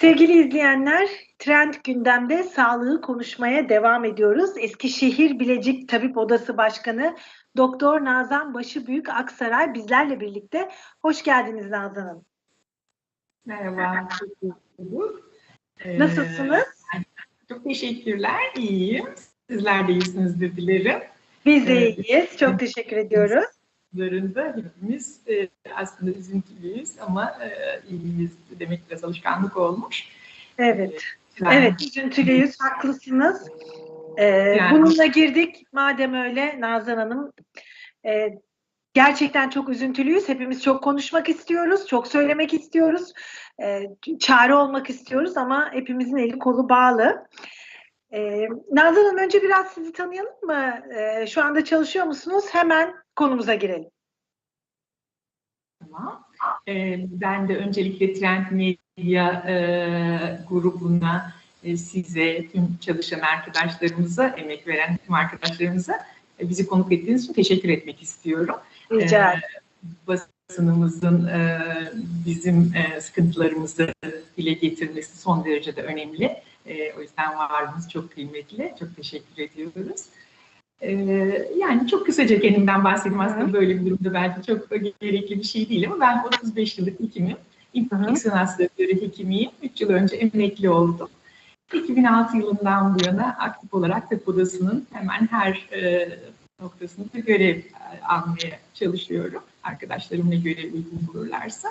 Sevgili izleyenler, Trend Gündem'de sağlığı konuşmaya devam ediyoruz. Eskişehir Bilecik Tabip Odası Başkanı Doktor Nazan Başıbüyük Aksaray bizlerle birlikte. Hoş geldiniz Nazan Hanım. Merhaba. Ee, Nasılsınız? Çok teşekkürler, iyiyim. Sizler de iyisinizdir dilerim. Biz de iyiyiz, çok teşekkür ediyoruz. Zarında hepimiz e, aslında üzüntülüyüz ama e, iyiyiz demek biraz alışkanlık olmuş. Evet, ben, evet üzüntülüyüz, haklısınız. Ee, yani, bununla girdik. Madem öyle Nazan Hanım, e, gerçekten çok üzüntülüyüz. Hepimiz çok konuşmak istiyoruz, çok söylemek istiyoruz, e, çare olmak istiyoruz ama hepimizin eli kolu bağlı. Ee, Nazan Hanım önce biraz sizi tanıyalım mı? Ee, şu anda çalışıyor musunuz? Hemen konumuza girelim. Tamam. Ee, ben de öncelikle Trend Media e, grubuna, e, size, tüm çalışan arkadaşlarımıza, emek veren tüm arkadaşlarımıza e, bizi konuk ettiğiniz için teşekkür etmek istiyorum. Rica ederim. Ee, basınımızın e, bizim e, sıkıntılarımızı dile getirmesi son derece de önemli. E, o yüzden varlığınız çok kıymetli. Çok teşekkür ediyoruz. E, yani çok kısaca kendimden bahsedeyim. Aslında böyle bir durumda belki çok gerekli bir şey değil ama ben 35 yıllık hekimim. İnfeksiyon hastalıkları hekimiyim. 3 yıl önce emekli oldum. 2006 yılından bu yana aktif olarak tıp odasının hemen her e, noktasında görev almaya çalışıyorum. Arkadaşlarım ne görev uygun bulurlarsa.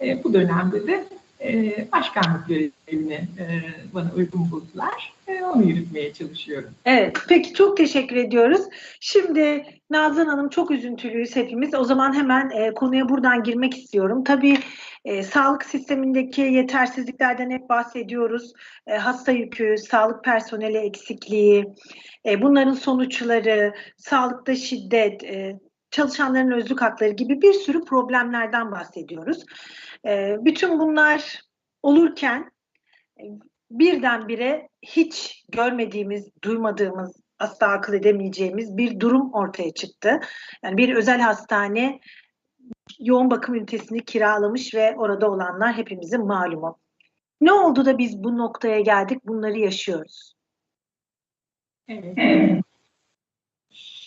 E, bu dönemde de e, başkanlık görevini e, bana uygun buldular. E, onu yürütmeye çalışıyorum. Evet, peki çok teşekkür ediyoruz. Şimdi Nazan Hanım çok üzüntülüyüz hepimiz. O zaman hemen e, konuya buradan girmek istiyorum. Tabii e, sağlık sistemindeki yetersizliklerden hep bahsediyoruz. E, hasta yükü, sağlık personeli eksikliği, e, bunların sonuçları, sağlıkta şiddet, e, çalışanların özlük hakları gibi bir sürü problemlerden bahsediyoruz. E, bütün bunlar olurken e, birdenbire hiç görmediğimiz, duymadığımız, asla akıl edemeyeceğimiz bir durum ortaya çıktı. Yani bir özel hastane yoğun bakım ünitesini kiralamış ve orada olanlar hepimizin malumu. Ne oldu da biz bu noktaya geldik, bunları yaşıyoruz? Evet.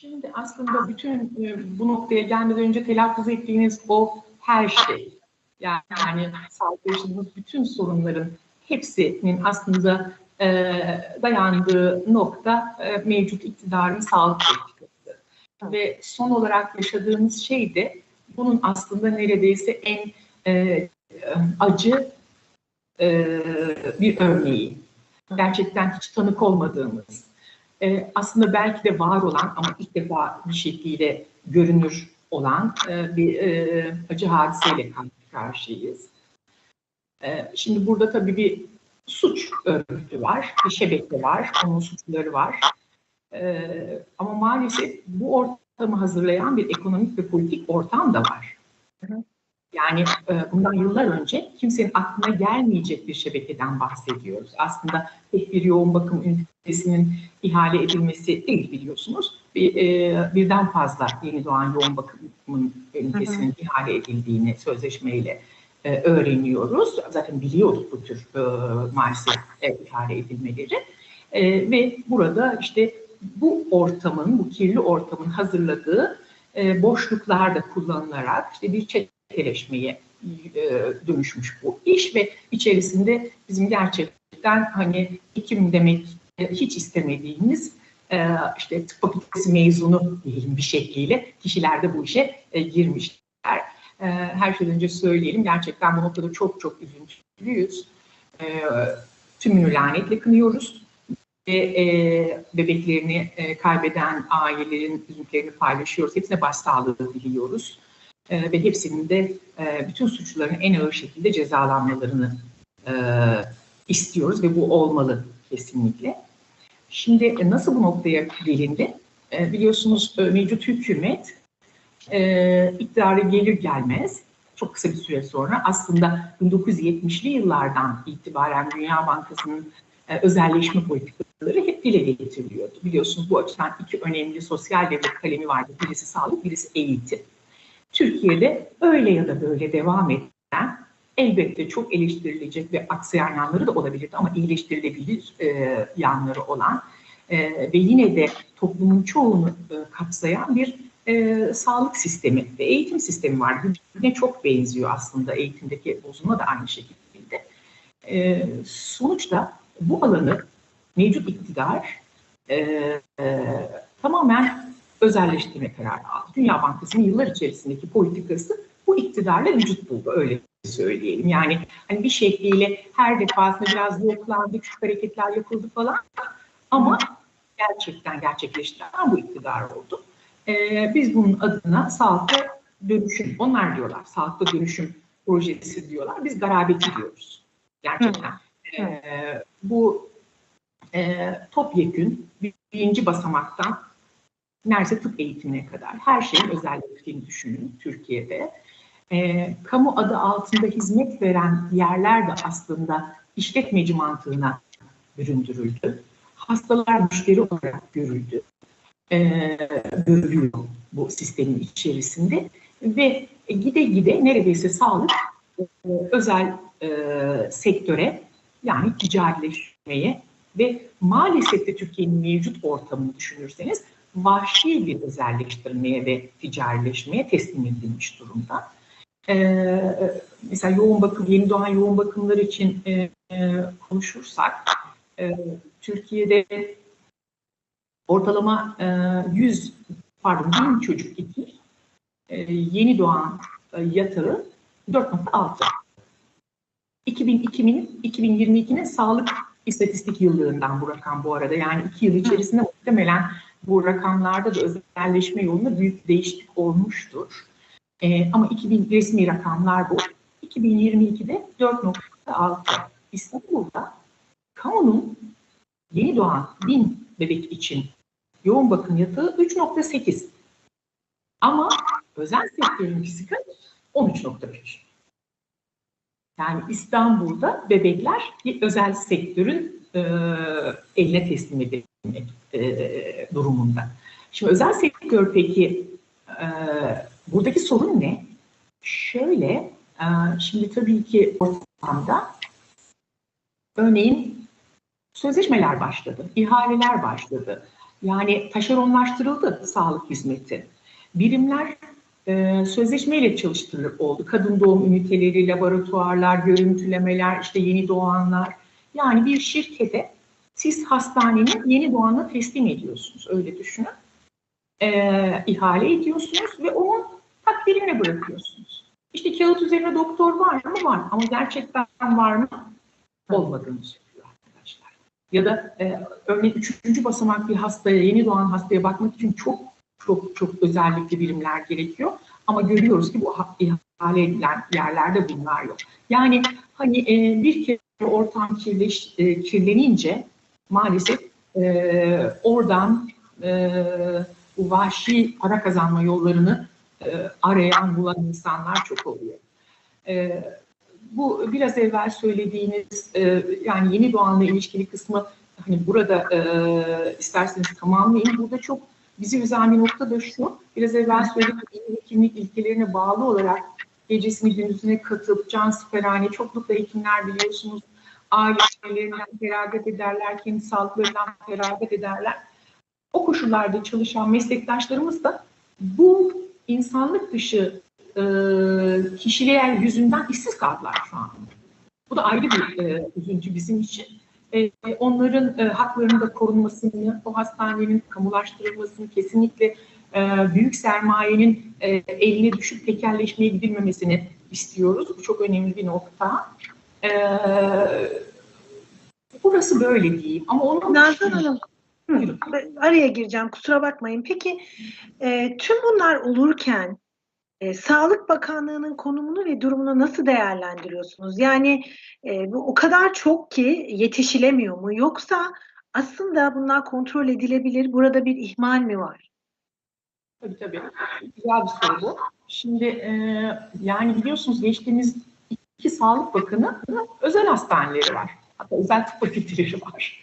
Şimdi aslında bütün e, bu noktaya gelmeden önce telaffuz ettiğiniz o her şey, yani sağlık yaşadığımız bütün sorunların hepsinin aslında e, dayandığı nokta e, mevcut iktidarın sağlık politikası. Ve son olarak yaşadığımız şey de bunun aslında neredeyse en acı bir örneği. Gerçekten hiç tanık olmadığımız, e, aslında belki de var olan ama ilk defa bir şekilde görünür olan e, bir e, acı hadiseyle karşı karşıyız. E, şimdi burada tabii bir suç örgütü var, bir şebeke var, onun suçları var. E, ama maalesef bu ortamı hazırlayan bir ekonomik ve politik ortam da var. Yani e, bundan yıllar önce kimsenin aklına gelmeyecek bir şebekeden bahsediyoruz. Aslında tek bir yoğun bakım ünitesinin ihale edilmesi değil biliyorsunuz. Bir, e, birden fazla yeni doğan yoğun bakım ünitesinin ihale edildiğini sözleşmeyle e, öğreniyoruz. Zaten biliyorduk bu tür e, maalesef e, ihale edilmeleri. E, ve burada işte bu ortamın, bu kirli ortamın hazırladığı e, boşluklar da kullanılarak işte bir çeteleşmeye e, dönüşmüş bu iş ve içerisinde bizim gerçekten hani hekim demek hiç istemediğimiz e, işte tıp fakültesi mezunu diyelim bir şekliyle kişiler de bu işe e, girmişler. E, her şeyden önce söyleyelim gerçekten bu noktada çok çok üzüntülüyüz. E, tümünü lanetle kınıyoruz ve e, bebeklerini e, kaybeden ailelerin üzüntülerini paylaşıyoruz. Hepsine başsağlığı diliyoruz. E, ve hepsinin de e, bütün suçluların en ağır şekilde cezalanmalarını e, istiyoruz ve bu olmalı kesinlikle. Şimdi e, nasıl bu noktaya gelindi? E, biliyorsunuz e, mevcut hükümet e, iktidara gelir gelmez çok kısa bir süre sonra aslında 1970'li yıllardan itibaren Dünya Bankası'nın e, özelleşme politikaları hep dile getiriliyordu. Biliyorsunuz bu açıdan iki önemli sosyal devlet kalemi vardı. Birisi sağlık, birisi eğitim. Türkiye'de öyle ya da böyle devam eden Elbette çok eleştirilecek ve aksayan yanları da olabilirdi ama iyileştirilebilir e, yanları olan e, ve yine de toplumun çoğunu e, kapsayan bir e, sağlık sistemi ve eğitim sistemi var. Birbirine çok benziyor aslında eğitimdeki bozulma da aynı şekilde. E, sonuçta bu alanı mevcut iktidar e, e, tamamen özelleştirme kararı aldı. Dünya Bankası'nın yıllar içerisindeki politikası bu iktidarla vücut buldu öyle söyleyelim. Yani hani bir şekliyle her defasında biraz yoklandı, küçük hareketler yapıldı falan ama gerçekten gerçekleştiren bu iktidar oldu. Ee, biz bunun adına sağlıkta dönüşüm, onlar diyorlar sağlıkta dönüşüm projesi diyorlar. Biz garabeti diyoruz. Gerçekten. Ee, bu e, topyekün birinci basamaktan neredeyse tıp eğitimine kadar her şeyin özelleştiğini düşünün Türkiye'de. E, kamu adı altında hizmet veren yerler de aslında işletmeci mantığına büründürüldü. Hastalar müşteri olarak görüldü. E, görülüyor bu sistemin içerisinde ve gide gide neredeyse sağlık e, özel e, sektöre yani ticarileşmeye ve maalesef de Türkiye'nin mevcut ortamını düşünürseniz vahşi bir özelleştirmeye ve ticarileşmeye teslim edilmiş durumda. Ee, mesela yoğun bakım, yeni doğan yoğun bakımlar için e, e, konuşursak, e, Türkiye'de ortalama e, 100, pardon 1000 çocuk için e, yeni doğan e, yatağı 4.6. 2002'nin 2022'nin sağlık istatistik yıllığından bu rakam bu arada. Yani iki yıl içerisinde muhtemelen bu rakamlarda da özelleşme yolunda büyük değişiklik olmuştur. E, ama 2000 resmi rakamlar bu. 2022'de 4.6. İstanbul'da kamunun yeni doğan bin bebek için yoğun bakım yatağı 3.8. Ama özel sektörün kaç? 13.3. Yani İstanbul'da bebekler bir özel sektörün e, eline teslim edilmek e, durumunda. Şimdi özel sektör peki e, buradaki sorun ne? Şöyle, e, şimdi tabii ki ortamda örneğin sözleşmeler başladı, ihaleler başladı. Yani taşeronlaştırıldı sağlık hizmeti. Birimler e, sözleşmeyle çalıştırılır oldu. Kadın doğum üniteleri, laboratuvarlar, görüntülemeler, işte yeni doğanlar. Yani bir şirkete siz hastanenin yeni doğanı teslim ediyorsunuz. Öyle düşünün. E, ihale ediyorsunuz ve onun takdirine bırakıyorsunuz. İşte kağıt üzerine doktor var mı? Var. Ama gerçekten var mı? Olmadığını söylüyor arkadaşlar. Ya da e, örneğin üçüncü basamak bir hastaya, yeni doğan hastaya bakmak için çok çok çok özellikli birimler gerekiyor. Ama görüyoruz ki bu ihale edilen yerlerde bunlar yok. Yani hani e, bir kere ortam kirleş, e, kirlenince maalesef e, oradan e, bu vahşi para kazanma yollarını e, arayan, bulan insanlar çok oluyor. E, bu biraz evvel söylediğiniz e, yani yeni doğanla ilişkili kısmı hani burada e, isterseniz tamamlayayım. Burada çok bizi üzen bir nokta da şu, biraz evvel söylediğim hekimlik ilkelerine bağlı olarak gecesini gündüzüne katıp can siperhane çoklukla hekimler biliyorsunuz ailelerinden feragat ederler, kendi sağlıklarından feragat ederler. O koşullarda çalışan meslektaşlarımız da bu insanlık dışı e, kişiler yüzünden işsiz kaldılar şu an. Bu da ayrı bir e, üzüntü bizim için. E, onların e, haklarının da korunmasını, o hastanenin kamulaştırılmasını kesinlikle e, büyük sermayenin e, eline düşüp tekelleşmeye gidilmemesini istiyoruz. Bu çok önemli bir nokta. E, burası böyle diyeyim ama onun Nazan Hanım, Hı, araya gireceğim kusura bakmayın. Peki e, tüm bunlar olurken e, Sağlık Bakanlığı'nın konumunu ve durumunu nasıl değerlendiriyorsunuz? Yani e, bu o kadar çok ki yetişilemiyor mu? Yoksa aslında bunlar kontrol edilebilir. Burada bir ihmal mi var? Tabii tabii. Güzel bir soru bu. Şimdi e, yani biliyorsunuz geçtiğimiz iki Sağlık Bakanı özel hastaneleri var. Hatta özel tıp fakülteleri var.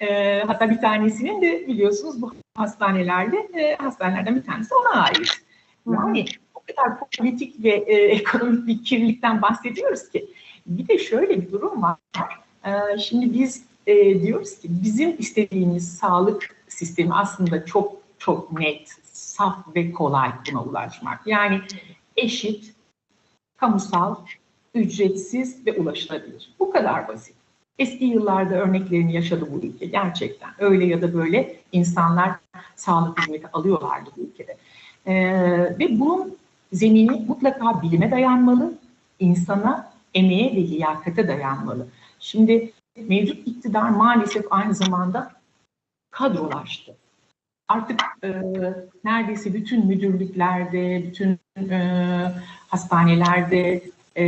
E, hatta bir tanesinin de biliyorsunuz bu hastanelerde, e, hastanelerden bir tanesi ona ait. Yani o kadar politik ve e, ekonomik bir kirlilikten bahsediyoruz ki Bir de şöyle bir durum var. Ee, şimdi biz e, diyoruz ki bizim istediğimiz sağlık sistemi aslında çok çok net, saf ve kolay buna ulaşmak. Yani eşit, kamusal, ücretsiz ve ulaşılabilir. Bu kadar basit. Eski yıllarda örneklerini yaşadı bu ülke gerçekten. Öyle ya da böyle insanlar sağlık hizmeti alıyorlardı bu ülkede. Ee, ve bunun zemini mutlaka bilime dayanmalı, insana, emeğe ve liyakate dayanmalı. Şimdi mevcut iktidar maalesef aynı zamanda kadrolaştı. Artık e, neredeyse bütün müdürlüklerde, bütün e, hastanelerde e,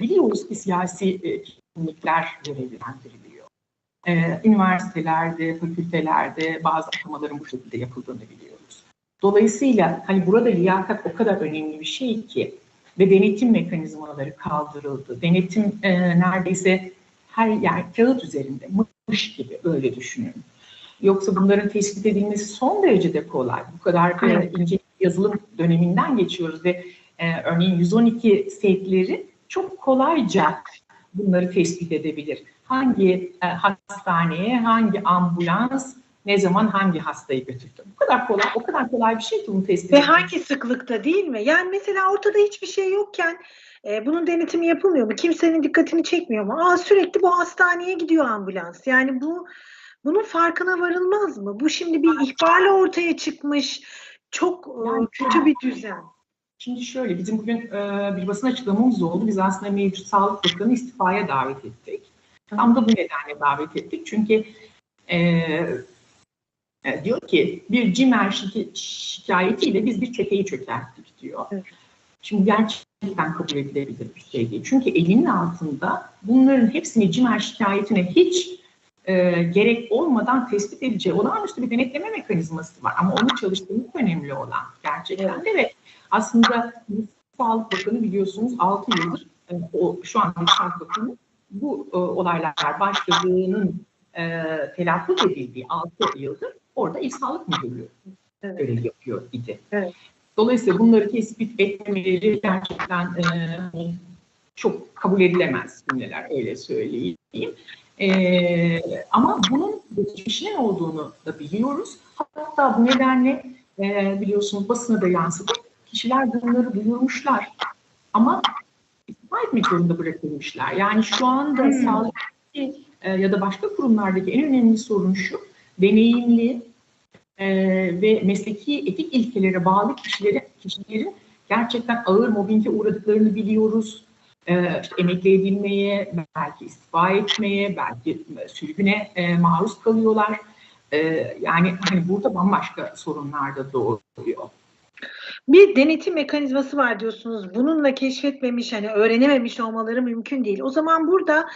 biliyoruz ki siyasi e, kimlikler görevlendiriliyor. E, üniversitelerde, fakültelerde bazı atamaların bu şekilde yapıldığını biliyoruz. Dolayısıyla hani burada liyakat o kadar önemli bir şey ki ve denetim mekanizmaları kaldırıldı. Denetim e, neredeyse her yer kağıt üzerinde, mış gibi öyle düşünün. Yoksa bunların tespit edilmesi son derece de kolay. Bu kadar e, ince yazılım döneminden geçiyoruz ve e, örneğin 112 setleri çok kolayca bunları tespit edebilir. Hangi e, hastaneye, hangi ambulans, ne zaman hangi hastayı götürdü. Bu kadar kolay, o kadar kolay bir şey ki bunu tespit Ve hangi sıklıkta değil mi? Yani mesela ortada hiçbir şey yokken e, bunun denetimi yapılmıyor mu? Kimsenin dikkatini çekmiyor mu? Aa sürekli bu hastaneye gidiyor ambulans. Yani bu bunun farkına varılmaz mı? Bu şimdi bir ihbarla ortaya çıkmış çok e, kötü bir düzen. Şimdi şöyle, bizim bugün e, bir basın açıklamamız oldu. Biz aslında mevcut Sağlık Bakanı istifaya davet ettik. Tam da bu nedenle davet ettik. Çünkü e, e, diyor ki bir CİMER şike- şikayetiyle biz bir çeteyi çökerttik diyor. Evet. Şimdi gerçekten kabul edilebilir bir şey değil. Çünkü elinin altında bunların hepsini CİMER şikayetine hiç e, gerek olmadan tespit edeceği olağanüstü bir denetleme mekanizması var. Ama onu çalıştırmak önemli olan gerçekten de ve aslında Sağlık Bakanı biliyorsunuz 6 yıldır e, o şu an Sağlık Bakanı bu e, olaylar başladığının e, telaffuz edildiği 6 yıldır orada İl Sağlık Müdürlüğü Evet. görev yapıyor idi. Evet. Dolayısıyla bunları tespit etmeleri gerçekten e, çok kabul edilemez cümleler öyle söyleyeyim. E, ama bunun geçmişinin olduğunu da biliyoruz. Hatta bu nedenle e, biliyorsunuz basına da yansıdı. Kişiler bunları duyurmuşlar. Ama istifa etmek zorunda bırakılmışlar. Yani şu anda Hmm. sağlık e, ya da başka kurumlardaki en önemli sorun şu. Deneyimli e, ve mesleki etik ilkelere bağlı kişileri, kişilerin gerçekten ağır mobbinge uğradıklarını biliyoruz. E, emekli edilmeye, belki istifa etmeye, belki sürgüne e, maruz kalıyorlar. E, yani hani burada bambaşka sorunlar da doğuyor. Bir denetim mekanizması var diyorsunuz. Bununla keşfetmemiş, hani öğrenememiş olmaları mümkün değil. O zaman burada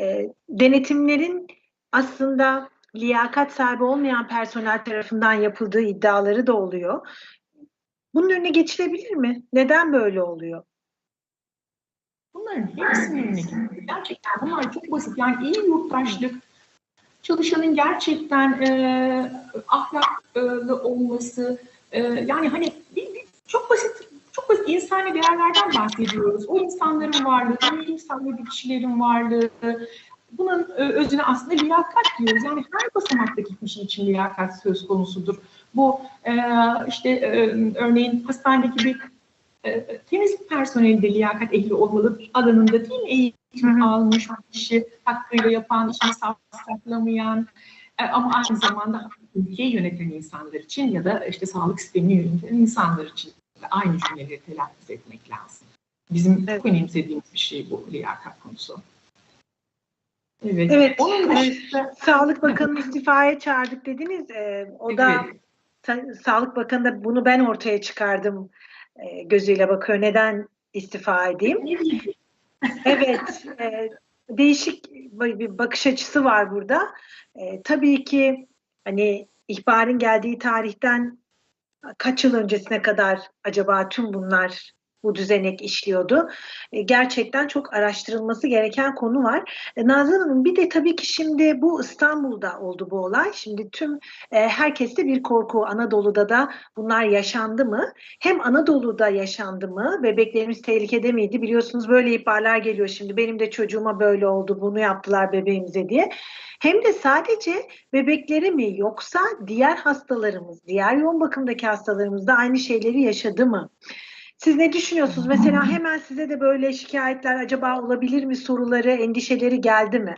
e, denetimlerin aslında liyakat sahibi olmayan personel tarafından yapıldığı iddiaları da oluyor. Bunun önüne geçilebilir mi? Neden böyle oluyor? Bunların hepsinin önüne gidiyor. Gerçekten bunlar çok basit. Yani iyi yurttaşlık, çalışanın gerçekten e, ahlaklı olması, e, yani hani bir, bir- çok basit çok basit insani değerlerden bahsediyoruz. O insanların varlığı, o insanlı kişilerin varlığı, bunun e, özüne aslında liyakat diyoruz. Yani her basamaktaki kişi için liyakat söz konusudur. Bu e, işte e, örneğin hastanedeki bir temizlik personeli de liyakat ehli olmalı alanında değil mi? Eğitim Hı hı. almış kişi, hakkıyla yapan, işini saklamayan e, ama aynı zamanda ülkeyi yöneten insanlar için ya da işte sağlık sistemini yöneten insanlar için aynı cümleleri telaffuz etmek lazım. Bizim Evet. çok önemsediğimiz bir şey bu liyakat konusu. Evet. Evet, Onun evet. dışında Sağlık Bakanı'nı istifaya çağırdık dediniz. E, o da Evet. Sa- Sağlık Bakanı da bunu ben ortaya çıkardım e, gözüyle bakıyor. Neden istifa edeyim? Evet, e, değişik bir bakış açısı var burada. E, tabii ki hani ihbarın geldiği tarihten kaç yıl öncesine kadar acaba tüm bunlar bu düzenek işliyordu. E, gerçekten çok araştırılması gereken konu var. E, Nazan Hanım bir de tabii ki şimdi bu İstanbul'da oldu bu olay. Şimdi tüm e, herkeste bir korku. Anadolu'da da bunlar yaşandı mı? Hem Anadolu'da yaşandı mı? Bebeklerimiz tehlikede miydi? Biliyorsunuz böyle ihbarlar geliyor şimdi. Benim de çocuğuma böyle oldu. Bunu yaptılar bebeğimize diye. Hem de sadece bebekleri mi yoksa diğer hastalarımız, diğer yoğun bakımdaki hastalarımız da aynı şeyleri yaşadı mı? Siz ne düşünüyorsunuz? Mesela hemen size de böyle şikayetler acaba olabilir mi soruları, endişeleri geldi mi?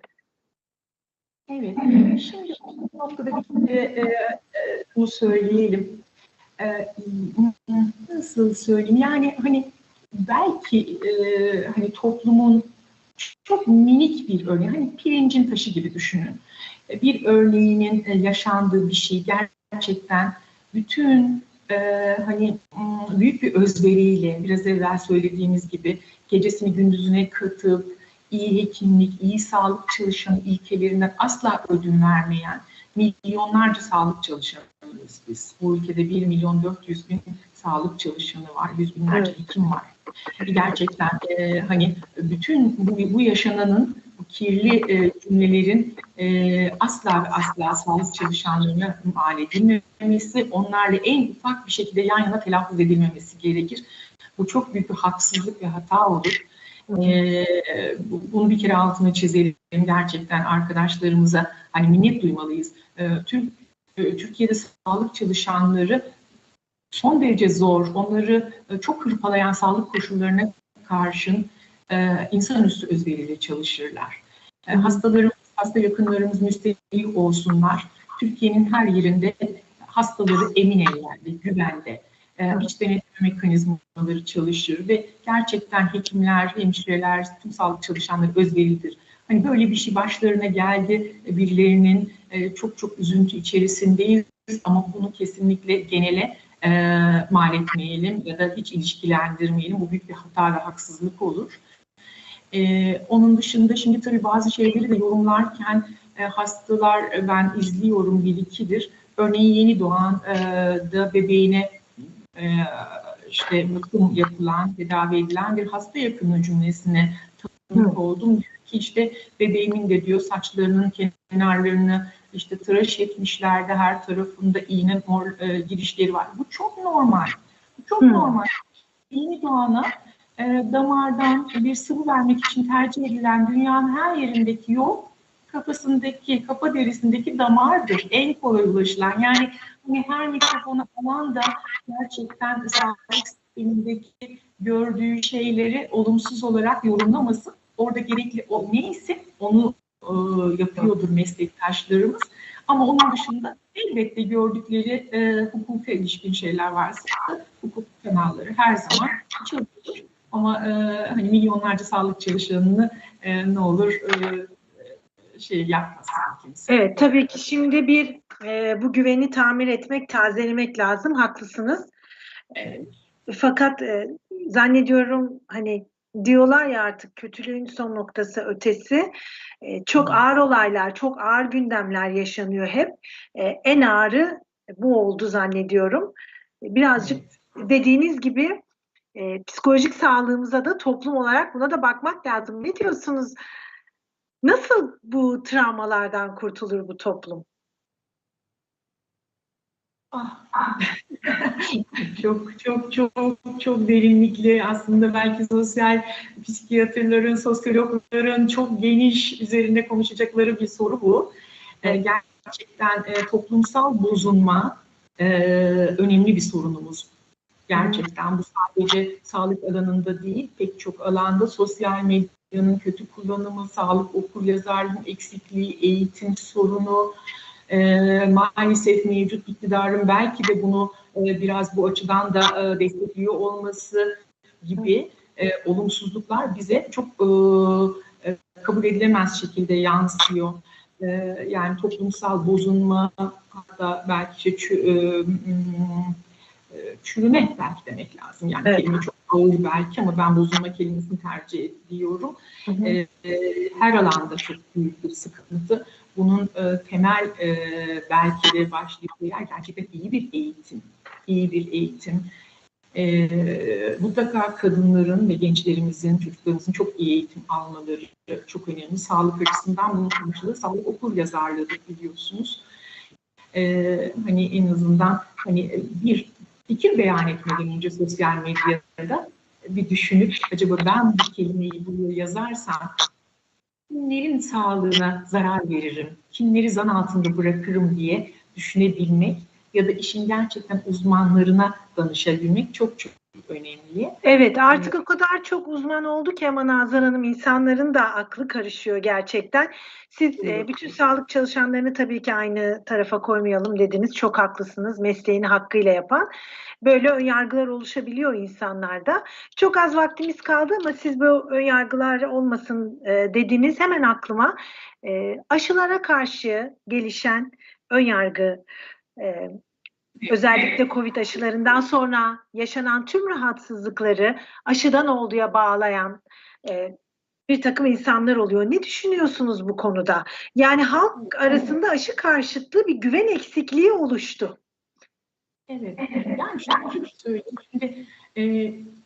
Evet. Şimdi bu noktada bir kere e, e, bunu söyleyelim. E, nasıl söyleyeyim? Yani hani belki e, hani toplumun çok minik bir örneği, hani pirincin taşı gibi düşünün. E, bir örneğinin e, yaşandığı bir şey gerçekten bütün e, hani büyük bir özveriyle biraz evvel söylediğimiz gibi gecesini gündüzüne katıp iyi hekimlik, iyi sağlık çalışanı ilkelerinden asla ödün vermeyen milyonlarca sağlık çalışanıyız biz. Bu ülkede 1 milyon 400 bin sağlık çalışanı var, yüz binlerce evet. hekim var. Gerçekten e, hani bütün bu, bu yaşananın kirli e, cümlelerin e, asla ve asla sağlık çalışanlarına mal edilmemesi, onlarla en ufak bir şekilde yan yana telaffuz edilmemesi gerekir. Bu çok büyük bir haksızlık ve hata olur. Ee, bunu bir kere altını çizelim. Gerçekten arkadaşlarımıza hani minnet duymalıyız. Ee, tüm e, Türkiye'de sağlık çalışanları son derece zor, onları e, çok hırpalayan sağlık koşullarına karşın e, insanüstü özveriyle çalışırlar. E, hastalarımız, hasta yakınlarımız müstehik olsunlar. Türkiye'nin her yerinde hastaları emin ellerde, güvende, e, iç denetleme mekanizmaları çalışır ve gerçekten hekimler, hemşireler, tüm sağlık çalışanları özveridir. Hani böyle bir şey başlarına geldi birilerinin e, çok çok üzüntü içerisindeyiz ama bunu kesinlikle genele e, mal etmeyelim ya da hiç ilişkilendirmeyelim. Bu büyük bir hata ve haksızlık olur. E, onun dışında şimdi tabii bazı şeyleri de yorumlarken e, hastalar e, ben izliyorum bir ikidir. Örneğin yeni doğan e, da bebeğine e, işte bakım yapılan, tedavi edilen bir hasta yakını cümlesine tanık oldum. Ki işte bebeğimin de diyor saçlarının kenarlarını işte tıraş etmişlerdi her tarafında iğne mor e, girişleri var. Bu çok normal. Bu çok hmm. normal. Yeni doğana e, damardan bir sıvı vermek için tercih edilen dünyanın her yerindeki yol kafasındaki, kafa derisindeki damardır. En kolay ulaşılan. Yani hani her mikrofonu alan da gerçekten sağlık sistemindeki gördüğü şeyleri olumsuz olarak yorumlamasın. Orada gerekli o neyse onu e, yapıyordur meslektaşlarımız. Ama onun dışında elbette gördükleri e, hukuka ilişkin şeyler varsa hukuk kanalları her zaman çalışır. Ama e, hani milyonlarca sağlık çalışanını e, ne olur e, şey yapmasın kimse. Evet tabii ki şimdi bir e, bu güveni tamir etmek, tazelemek lazım. Haklısınız. E, fakat e, zannediyorum hani diyorlar ya artık kötülüğün son noktası ötesi. E, çok ağır olaylar, çok ağır gündemler yaşanıyor hep. E, en ağırı bu oldu zannediyorum. Birazcık evet. dediğiniz gibi e, psikolojik sağlığımıza da toplum olarak buna da bakmak lazım. Ne diyorsunuz? Nasıl bu travmalardan kurtulur bu toplum? Ah. çok çok çok çok derinlikli aslında belki sosyal psikiyatrların, sosyologların çok geniş üzerinde konuşacakları bir soru bu. Gerçekten toplumsal bozulma önemli bir sorunumuz. Gerçekten bu sadece sağlık alanında değil, pek çok alanda sosyal medyanın kötü kullanımı, sağlık okul yazarlığının eksikliği, eğitim sorunu, e, maalesef mevcut iktidarın belki de bunu e, biraz bu açıdan da e, destekliyor olması gibi e, olumsuzluklar bize çok e, e, kabul edilemez şekilde yansıyor. E, yani toplumsal bozulma hatta belki işte e, çürüme belki demek lazım. Yani evet. kelime çok ağır belki ama ben bozulma kelimesini tercih ediyorum. Hı hı. E, e, her alanda çok büyük bir sıkıntı bunun e, temel e, belki de başlığı yer gerçekten iyi bir eğitim, iyi bir eğitim. Ee, mutlaka kadınların ve gençlerimizin, çocuklarımızın çok iyi eğitim almaları çok önemli. Sağlık açısından bunun konuşulur. Sağlık okur yazarlığı da biliyorsunuz. Ee, hani en azından hani bir fikir beyan etmeden önce sosyal medyada bir düşünüp acaba ben bu kelimeyi buraya yazarsam kimlerin sağlığına zarar veririm, kimleri zan altında bırakırım? diye düşünebilmek ya da işin gerçekten uzmanlarına danışabilmek çok çok önemli. Evet artık o kadar çok uzman oldu ki ama Nazan Hanım insanların da aklı karışıyor gerçekten. Siz e, Evet. bütün sağlık çalışanlarını tabii ki aynı tarafa koymayalım dediniz. Çok haklısınız. Mesleğini hakkıyla yapan. Böyle önyargılar oluşabiliyor insanlarda. Çok az vaktimiz kaldı ama siz bu önyargılar olmasın e, dediniz. Hemen aklıma e, aşılara karşı gelişen önyargı e, özellikle Covid aşılarından sonra yaşanan tüm rahatsızlıkları aşıdan olduğuya bağlayan e, bir takım insanlar oluyor. Ne düşünüyorsunuz bu konuda? Yani halk arasında aşı karşıtlığı bir güven eksikliği oluştu. Evet, yani şunu söyleyeyim. Şimdi e,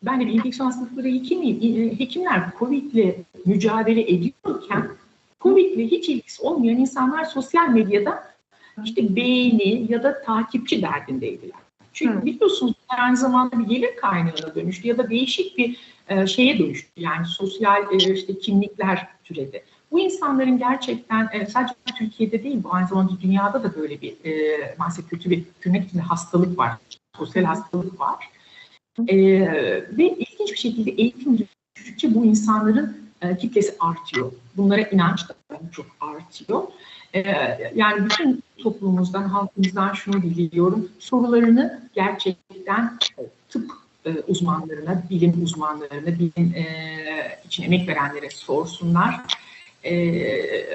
ben de bir enfeksiyon hastalıkları hekimiyim. E, hekimler Covid'le mücadele ediyorken Covid'le hiç ilgisi olmayan insanlar sosyal medyada işte beğeni ya da takipçi derdindeydiler. Çünkü Hı. biliyorsunuz aynı zamanda bir gelir kaynağına dönüştü ya da değişik bir e, şeye dönüştü. Yani sosyal e, işte kimlikler türedi. Bu insanların gerçekten e, sadece Türkiye'de değil bu aynı zamanda dünyada da böyle bir e, maalesef kötü bir tırnak içinde hastalık var. Sosyal hastalık var. E, ve ilginç bir şekilde eğitim düştükçe bu insanların e, kitlesi artıyor. Bunlara inanç da çok artıyor. E, yani bütün toplumumuzdan, halkımızdan şunu diliyorum. Sorularını gerçekten tıp e, uzmanlarına, bilim uzmanlarına, bilim e, için emek verenlere sorsunlar. E, e,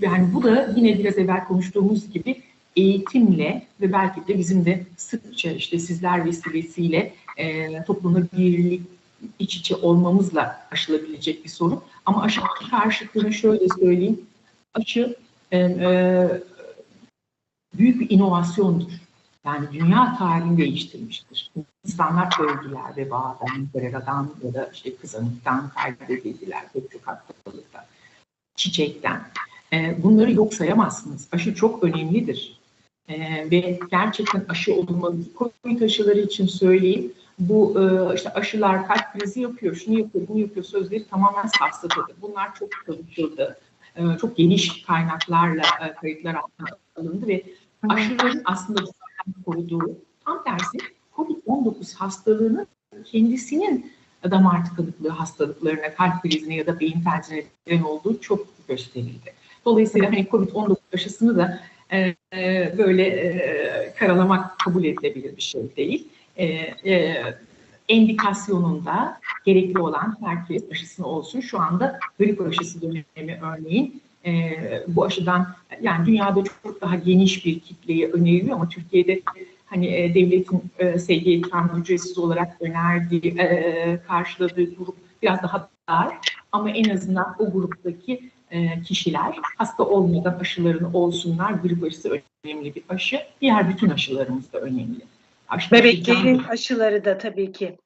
yani bu da yine biraz evvel konuştuğumuz gibi eğitimle ve belki de bizim de sıkça işte sizler vesilesiyle e, toplumda birlik iç içe olmamızla aşılabilecek bir sorun. Ama aşı karşıtlığını şöyle söyleyeyim. Aşı e, e, büyük bir inovasyondur. Yani dünya tarihini değiştirmiştir. İnsanlar öldüler vebadan, koleradan ya da işte kızamıktan kaybedildiler pek çok hastalıktan, çiçekten. E, bunları yok sayamazsınız. Aşı çok önemlidir. E, ve gerçekten aşı olmalı. Covid aşıları için söyleyeyim. Bu e, işte aşılar kalp krizi yapıyor, şunu yapıyor, bunu yapıyor sözleri tamamen safsatadır. Bunlar çok çalışıldı. E, çok geniş kaynaklarla e, kayıtlar altına alındı ve aşıların aslında koruduğu tam tersi COVID-19 hastalığının kendisinin damar tıkanıklığı hastalıklarına, kalp krizine ya da beyin felcine neden olduğu çok gösterildi. Dolayısıyla hani COVID-19 aşısını da e, e, böyle e, karalamak kabul edilebilir bir şey değil. E, e, endikasyonunda gerekli olan herkes aşısını olsun. Şu anda grip aşısı dönemi örneğin e, bu aşıdan yani dünyada çok daha geniş bir kitleye öneriliyor ama Türkiye'de hani e, devletin e, SG ikramı ücretsiz olarak önerdiği, e, karşıladığı grup biraz daha dar ama en azından o gruptaki e, kişiler hasta olmadan aşılarını olsunlar. Grip aşısı önemli bir aşı. Diğer bütün aşılarımız da önemli. Aşı Bebeklerin aşıları da tabii ki.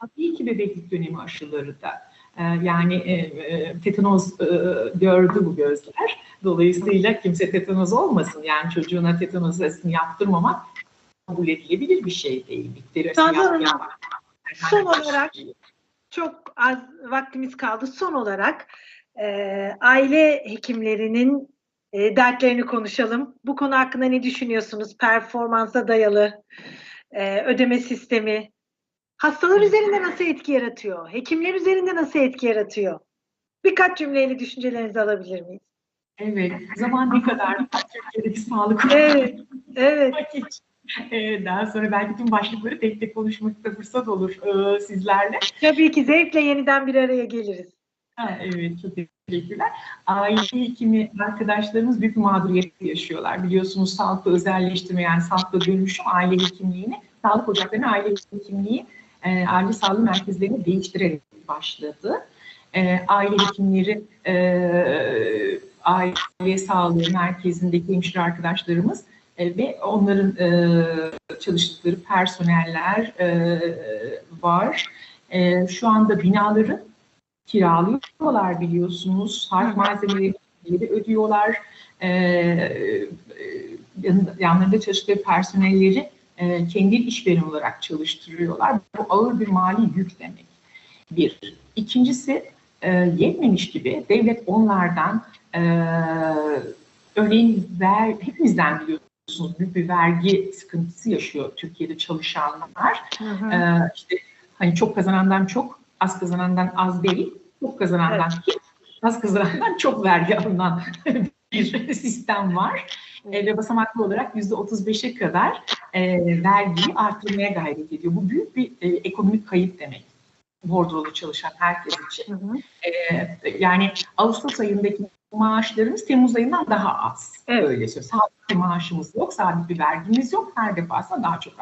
Tabii ki bebeklik dönemi aşıları da. Ee, Yani e, e, tetanoz e, gördü bu gözler. Dolayısıyla kimse tetanoz olmasın. Yani çocuğuna tetanoz aşısını yaptırmamak kabul edilebilir bir şey değil. Nazan Hanım, yapmayan- son olarak çok az vaktimiz kaldı. Son olarak e, aile hekimlerinin e, dertlerini konuşalım. Bu konu hakkında ne düşünüyorsunuz? Performansa dayalı e, ödeme sistemi hastalar üzerinde nasıl etki yaratıyor? Hekimler üzerinde nasıl etki yaratıyor? Birkaç cümleyle düşüncelerinizi alabilir miyiz? Evet, zaman ne kadar Türkiye'deki sağlık Evet, evet. Ee, Daha sonra belki tüm başlıkları tek tek konuşmakta fırsat olur e, sizlerle. Tabii ki zevkle yeniden bir araya geliriz. Ha, evet, çok teşekkürler. Aile hekimi arkadaşlarımız büyük mağduriyet yaşıyorlar. Biliyorsunuz sağlıkla özelleştirme yani sağlıkla dönüşüm aile hekimliğini, sağlık ocaklarını aile hekimliği, e, aile sağlığı merkezlerini değiştirerek başladı. E, aile hekimleri, e, aile sağlığı merkezindeki hemşire arkadaşlarımız E, ve onların e, çalıştıkları personeller e, var. E, şu anda binaları kiralıyorlar biliyorsunuz. Harf malzemeleri ödüyorlar. E, e, yanlarında çalıştıkları personelleri e, kendi işveren olarak çalıştırıyorlar. Bu ağır bir mali yük demek. Bir. İkincisi e, yetmemiş gibi devlet onlardan e, örneğin ver, hepimizden biliyorsunuz büyük bir vergi sıkıntısı yaşıyor Türkiye'de çalışanlar. Hı hı. Ee, işte hani çok kazanandan çok, az kazanandan az değil, çok kazanandan hiç, az kazanandan çok vergi alınan bir sistem var. E, ve basamaklı olarak yüzde 35'e kadar e, vergiyi artırmaya gayret ediyor. Bu büyük bir e, ekonomik kayıp demek. Bordrolu çalışan herkes için. Hı hı. E, yani Ağustos ayındaki maaşlarımız Temmuz ayından daha az. Evet. Öyle söyleyeyim. Sabit bir maaşımız yok, sabit bir vergimiz yok. Her defasında daha çok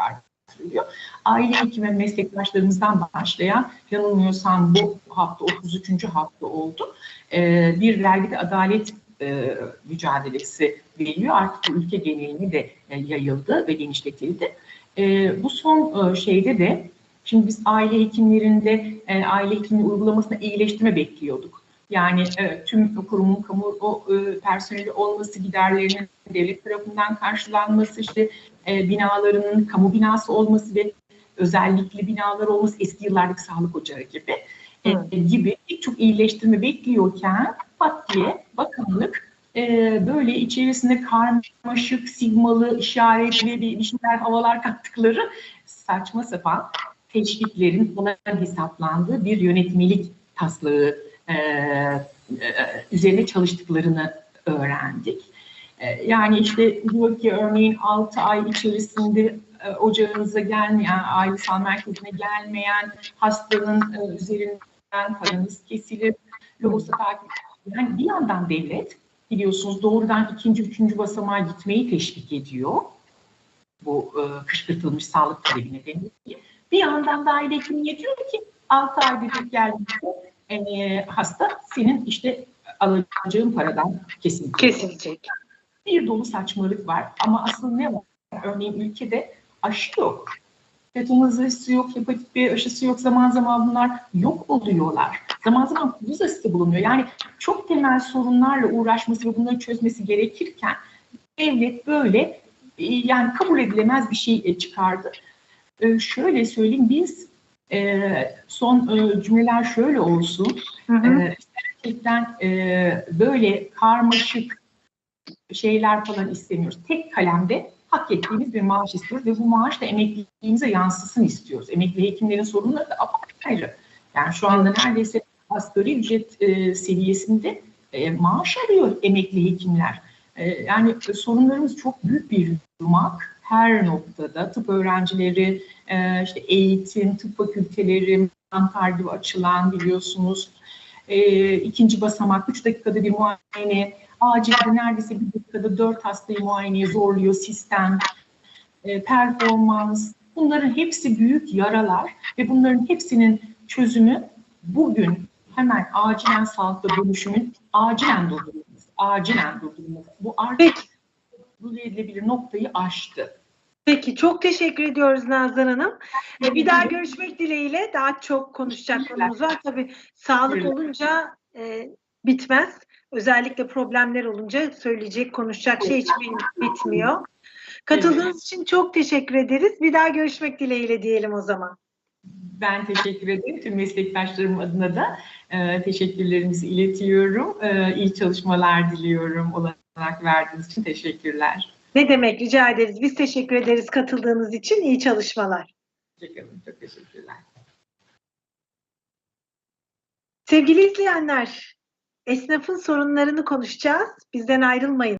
artırılıyor. Aile hekimi meslektaşlarımızdan başlayan, yanılmıyorsam bu hafta 33. hafta oldu. E, bir vergide adalet e, mücadelesi veriliyor. Artık ülke geneline de e, yayıldı ve genişletildi. E, bu son e, şeyde de Şimdi biz aile hekimlerinde aile hekimliği uygulamasına iyileştirme bekliyorduk. Yani e, tüm kurumun kamu o, e, personeli olması, giderlerinin devlet tarafından karşılanması, işte e, binalarının kamu binası olması ve özellikli binalar olması, eski yıllardaki sağlık ocağı gibi e, gibi birçok iyileştirme bekliyorken pat diye bakanlık e, böyle içerisinde karmaşık, sigmalı, işaretli bir bir şeyler havalar kattıkları saçma sapan teşviklerin buna hesaplandığı bir yönetmelik taslağı e, e, üzerine çalıştıklarını öğrendik. E, yani işte diyor ki örneğin 6 ay içerisinde e, ocağınıza gelmeyen, ailesel merkezine gelmeyen hastanın e, üzerinden paranız kesilir. Logosa takip. Yani bir yandan devlet biliyorsunuz doğrudan ikinci, üçüncü basamağa gitmeyi teşvik ediyor. Bu e, kışkırtılmış sağlık talebi nedeniyle. Bir yandan da aile hekimliğe diyor ki 6 ay bir geldiğinde e, hasta senin işte alacağın paradan kesilecek. Kesilecek. Bir dolu saçmalık var ama asıl ne var? Örneğin ülkede aşı yok. Tetanus aşısı yok, hepatit B aşısı yok. Zaman zaman bunlar yok oluyorlar. Zaman zaman kuduz aşısı bulunuyor. Yani çok temel sorunlarla uğraşması ve bunları çözmesi gerekirken devlet böyle e, yani kabul edilemez bir şey e, çıkardı. E, şöyle söyleyeyim biz e, son e, cümleler şöyle olsun. Hı hı. Ee, gerçekten e, böyle karmaşık şeyler falan istemiyoruz. Tek kalemde hak ettiğimiz bir maaş istiyoruz ve bu maaş da emekliliğimize yansısın istiyoruz. Emekli hekimlerin sorunları da apayrı. Yani şu anda neredeyse asgari ücret e, seviyesinde e, maaş alıyor emekli hekimler. E, yani sorunlarımız çok büyük bir yumak her noktada. Tıp öğrencileri, e, işte eğitim, tıp fakülteleri, Ankara'da açılan biliyorsunuz e, ikinci basamak 3 dakikada bir muayene, acilde neredeyse bir dakikada 4 hastayı muayeneye zorluyor sistem, e, performans. Bunların hepsi büyük yaralar ve bunların hepsinin çözümü bugün hemen acilen sağlıkta dönüşümün acilen durdurulması, acilen durdurulması. Bu artık. Kabul edilebilir noktayı aştı. Peki çok teşekkür ediyoruz Nazan Hanım. Ee, bir daha görüşmek dileğiyle daha çok konuşacak konumuz var. Tabii sağlık olunca e, bitmez. Özellikle problemler olunca söyleyecek, konuşacak şey hiç bitmiyor. Katıldığınız için çok teşekkür ederiz. Bir daha görüşmek dileğiyle diyelim o zaman. Ben teşekkür ederim. Tüm meslektaşlarım adına da e, teşekkürlerimizi iletiyorum. E, iyi çalışmalar diliyorum. Olanak verdiğiniz için teşekkürler. Ne demek rica ederiz. Biz teşekkür ederiz katıldığınız için. İyi çalışmalar. Hoşçakalın. Çok teşekkürler. Sevgili izleyenler, esnafın sorunlarını konuşacağız. Bizden ayrılmayın.